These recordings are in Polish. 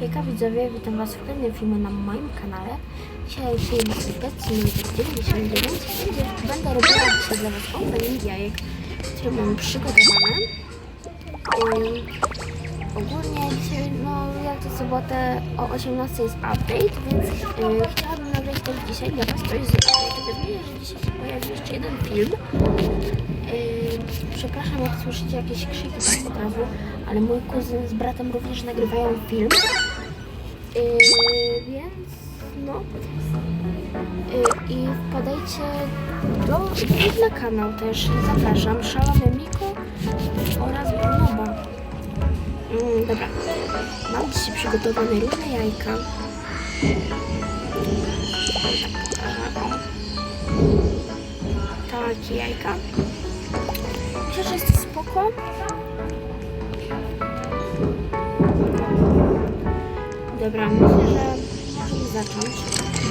Hejka widzowie, witam was w kolejnym filmie na moim kanale. Dzisiaj film numer 99, gdzie będę robiła dzisiaj dla was opening jajek, które mam przygotowane. Ym, ogólnie dzisiaj, no jak to sobotę o 18 jest update, więc yy, chciałabym nagrać też dzisiaj dla was coś z że dzisiaj się pojawi jeszcze jeden film. Przepraszam, jak słyszycie jakieś krzyki tak od razu, ale mój kuzyn z bratem również nagrywają film. Yy, więc no. Yy, I wpadajcie do, wpadź na kanał też. Zapraszam. Szalony Miko oraz Brunoba. Mm, dobra. Mam dzisiaj przygotowane różne jajka. Tak. Takie jajka. Myślę, że jest spoko. Dobra, myślę, że możemy zacząć.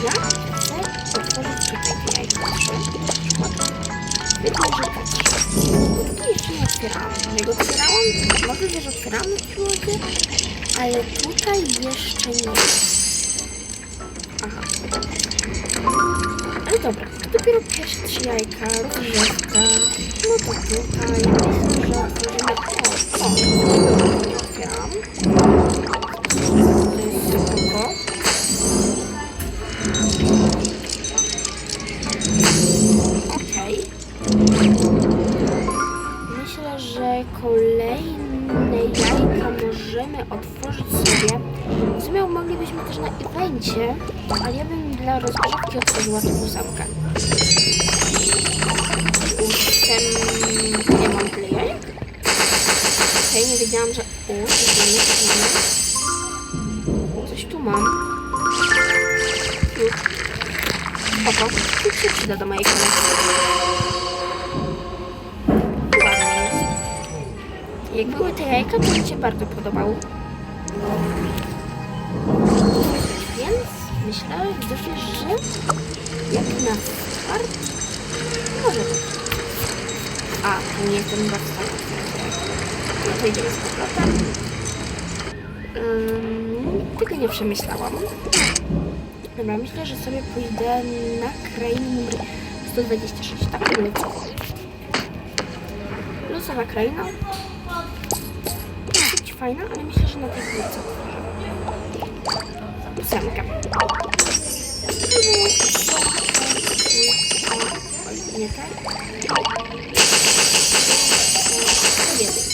Ja chcę otworzyć tutaj te jajka trzy. Wydaje, że tak trzy. Tutaj jeszcze nie otwierałam. Jak otwierałam, możliwe, że otwierałam piłkę, ale tutaj jeszcze nie. Aha. Ale dobra, dopiero pierwsze trzy jajka, rozgrzewka. No to tutaj myślę, że otworzymy... O, o, nie otwieram. To jest spoko. Okej. Myślę, że kolejne jajka możemy otworzyć sobie. W sumie moglibyśmy też na evencie, ale ja bym dla rozgrzewki otworzyła tę ósemkę. Ósem... Nie mam tyle jajek? Okej, nie wiedziałam, że... O, coś mamy, coś mamy. Mam. Oko. Tu się przyda do mojej kolekcji. Ładnie jest. Jak były te jajka, to mi się bardzo podobało. Więc widzowie, że jak na start może być. A, nie jestem w stanie. No to idziemy z powrotem. Ym, tego nie przemyślałam. Dobra, myślę, że sobie pójdę na krainę numer 126. Tak. Losowa kraina. Dosyć fajna, ale myślę, że na tej lecę. Ósemka. Nie tak. Jedynka.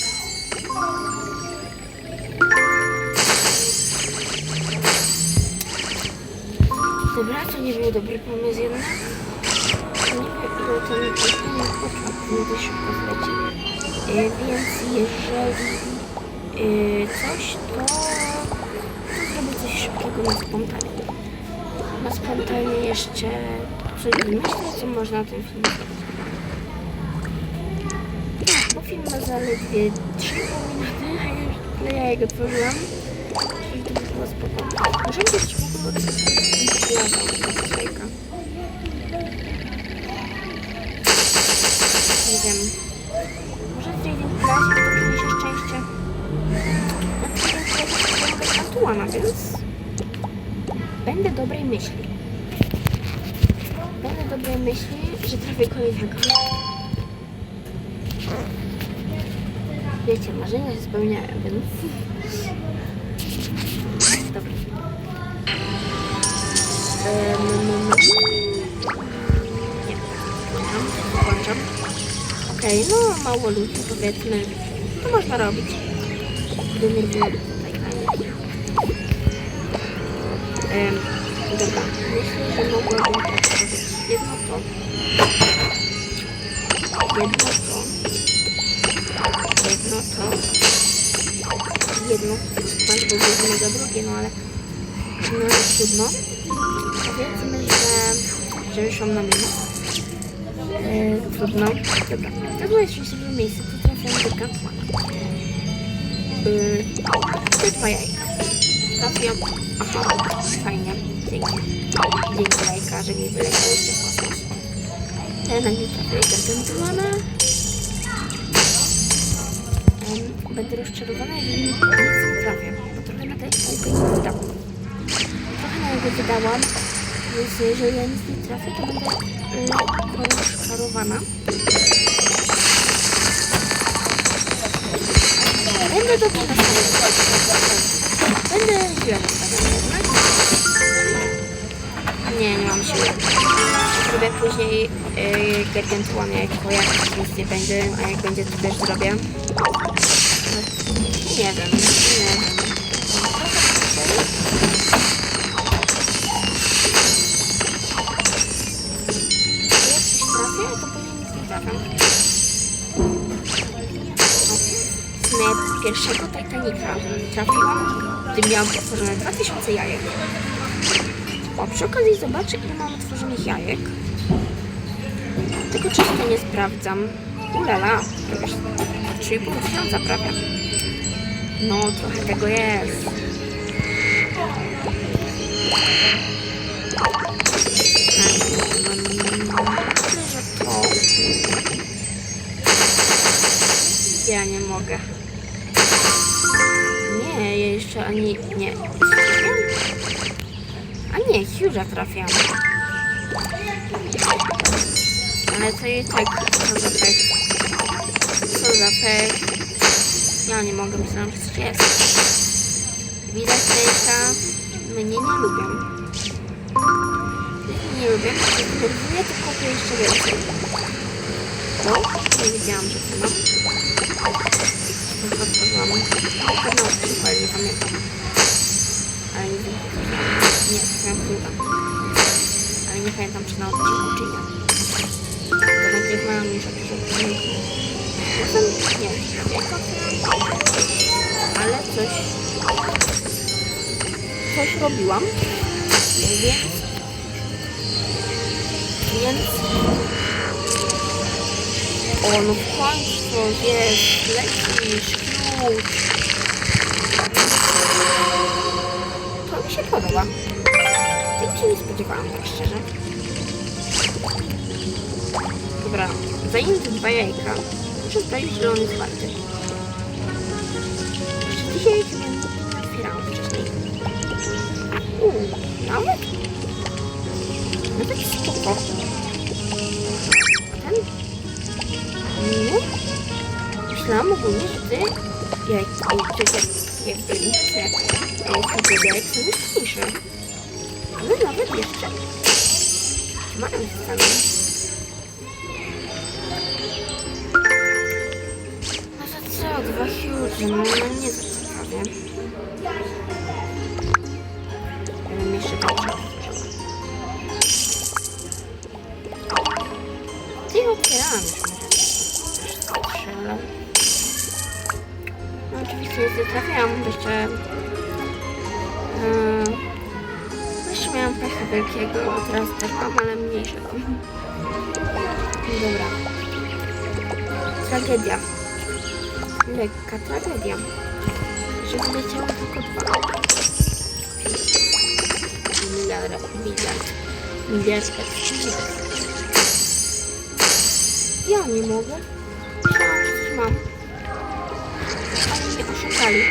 Dobra, to nie był dobry pomysł jednak. Nie wiem ile to mi początku mi szybko zleci. E, więc jeżeli e, coś, to, to zrobię coś szybkiego na spontanie. Na spontanie jeszcze coś wymyślę, co można na tym filmie zrobić. Bo film ma zaledwie 3 minuty, a ja jajek otworzyłam. Czyli to by było spoko. Możemy Nie wiem. Może w Trading Plazie to przyniesie szczęście. Na Trading Plazie to mogę Antuana, więc będę dobrej myśli. Będę dobrej myśli, że trafię kolejnego. Wiecie, marzenia się spełniają, więc... Okej, no mało ludzi powiedzmy. To można robić. Tutaj fajnie. Em, Dobra, myślę, że mogłabym to zrobić jedno to. Jedno to. Jedno to. Jedno. Masz bo jedno drugie, no ale no ale trudno. Powiedzmy, że, że wyszłam na minus. E, trudno. Dobra. To było jeszcze sobie miejsce, to trafiam do kapłana. E, te dwa jajka. Trafiam. Aha, fajnie. Dzięki. Dzięki jajka, że mi wyleciałyście w kosmos. Teraz nie trafię gargantuana. Em, Będę rozczarowana, jeżeli nic nie trafię. Bo trochę na te tylko nie wydał. Trochę na niego wydałam, więc jeżeli ja nic nie trafię, to będę lekko rozczarowana. Będę do tego Będę jednak. Nie, nie mam siły. Zrobię później yy, gargantuan jako jak nic nie będzie, a jak będzie to też zrobię. Nie wiem, nie wiem. W sumie pierwszego Titanica trafiłam, gdy miałam otworzone 2000 jajek. O, przy okazji zobaczę, ile mam otworzonych jajek. Tylko często nie sprawdzam. Ulala, prawie 3,5 tysiąca prawie. No, trochę tego jest. Ja nie mogę. Nie, ja jeszcze ani... Nie. A nie, Hugh'a trafiam. Ale to i tak, co za pech. Co za pech. Ja nie mogę, że coś jest. Widać, że mnie nie lubią. Nie lubię, denerwuję, to kopię jeszcze więcej. O, nie wiedziałam, że to mam. Ale nie pamiętam. Nie nie, nie czy na odcinku, czy nie. To nagrywałam już jakiś odcinek. Czasem, nie. Ale coś... Coś robiłam. Więc... Więc... O, no w końcu jest, lecisz, klucz. To mi się podoba. Tego się nie spodziewałam, tak szczerze. Dobra, zanim te dwa jajka, muszę sprawdzić, że on. Jeszcze jajek nie, otwierałam wcześniej. Uuu, nawet? No taki spoko. Myślałam ogólnie, że jak, jak, jak, jakby te e, jajek są mocniejsze. Ale nawet jeszcze mają się same. No to co, dwa huge, no, no nie za ciekawie. Ja bym jeszcze otworzyła. Ty otwierałam No oczywiście nie trafiałam, bo jeszcze... Yy, jeszcze miałam pecha wielkiego, teraz też mam, ale mniejszego. Dobra. Tragedia. Lekka tragedia. Że wyleciało tylko dwa. Miliard, miliard, miliard Ja nie mogę. Coś mam. Ale mnie oszukali.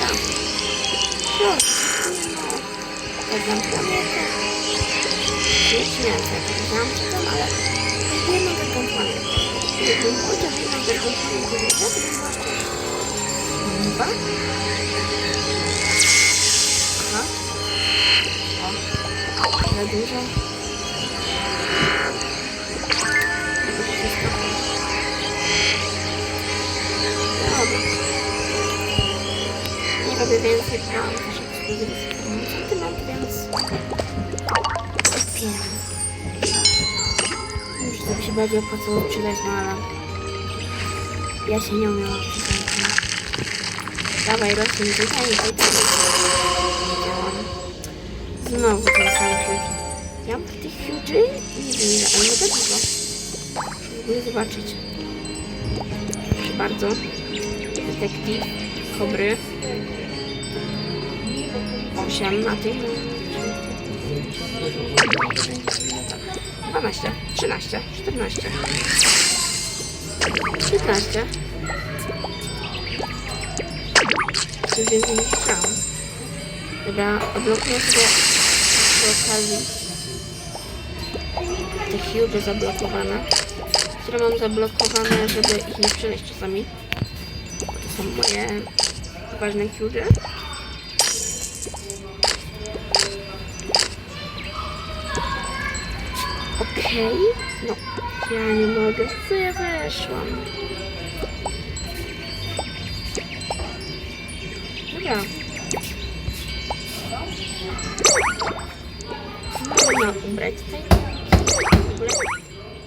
Tak. Proszę. Tak zamknąłem to. Nie śmiałem się, tam, ale jedną taką planę. Jedną chociaż jedną taką planę. Dwa. Aha. O. Za dużo. Nie robię więcej plan, też ekskluzywów. Sentyment, więc otwieram. Już by się bardziej opłacało sprzedać, no ale ja się nie umiem odczytać. Dawaj, rośnie tutaj, i tutaj. Znowu ten sam huge. Ja mam tych huge nie wiem ile, ale nie za dużo. Zobaczyć. Proszę bardzo. Detektyw, kobry. 8 na tych. 12, 13, 14, 15, Coś więcej nie chciałam. Dobra, odblokuję sobie przy okazji te huge zablokowane, które mam zablokowane, żeby ich nie przejść czasami. To są moje ważne huge. Okej, no ja nie mogę, co ja weszłam. Dobra. Można ubrać tutaj? W ogóle,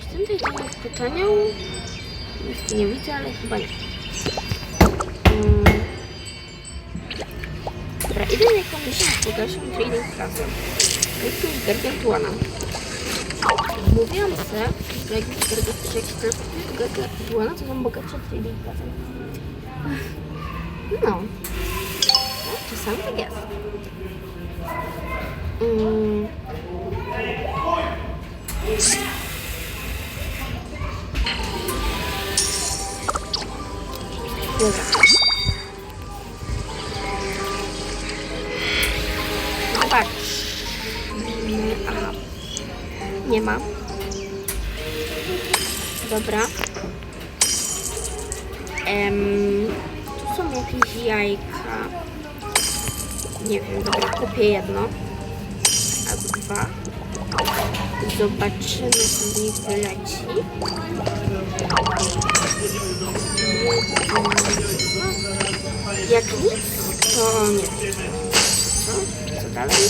czy ten tutaj pytanią? Nic tu nie widzę, ale chyba nie. Mm. Dobra, idę jakąś bogatszą trading klasę. Jakąś gargantuana. Mówiłam se, że jak teleportuję do gargantuana, to są bogatsze trading klasy. No. no. Czasami tak jest. Mm. Dobra. Zobacz. Mm, Aha. Nie ma. Dobra. Em, tu są jakieś jajka. Nie wiem, dobra, kupię jedno. Albo dwa. Zobaczymy, co z nich wyleci. Jak nic, to nie. Co? Co dalej?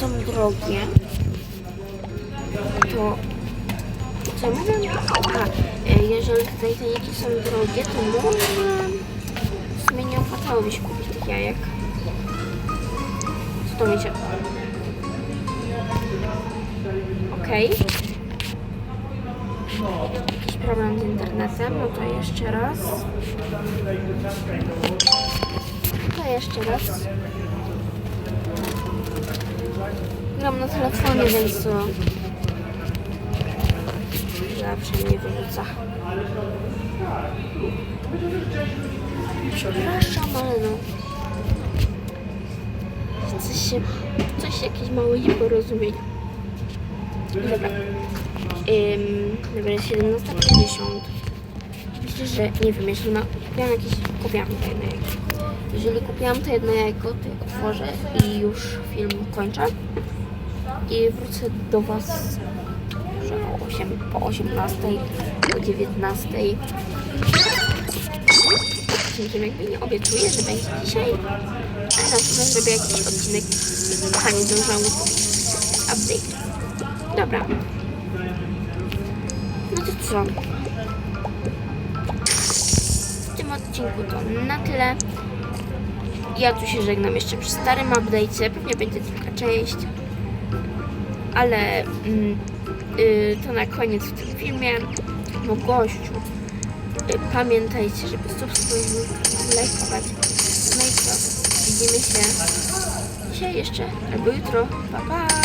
są drogie, to... Co mówię? A, e, jeżeli Titaniki są drogie, to może... W sumie nie opłacałoby się kupić tych jajek. Co to się... Okej. Jakiś problem z internetem, no to jeszcze raz. To jeszcze raz. Gram na telefonie, więc to zawsze mnie wyrzuca. Przepraszam, ale no. Coś się, coś jakieś małe nieporozumienie. Dobra. Ym, dobra, jest 17.50. Myślę, że nie wiem, ma, kupiłam jakieś. Kupiłam to jedno jajko. Jeżeli kupiłam to jedno jajko, to je otworzę i już film kończę. I wrócę do Was że o 8, po 18, o 19. Odcinkiem jakby nie obiecuję, że będzie dzisiaj. Ale na pewno zrobię jakiś odcinek. Kochani, kupić update. Dobra. No to co? W tym odcinku to na tyle. Ja tu się żegnam jeszcze przy starym update'cie. Pewnie będzie druga część. Ale mm, y, to na koniec w tym filmie. No gościu. Y, pamiętajcie, żeby subskrybować, lajkować. No i co? Widzimy się dzisiaj jeszcze albo jutro. Pa pa!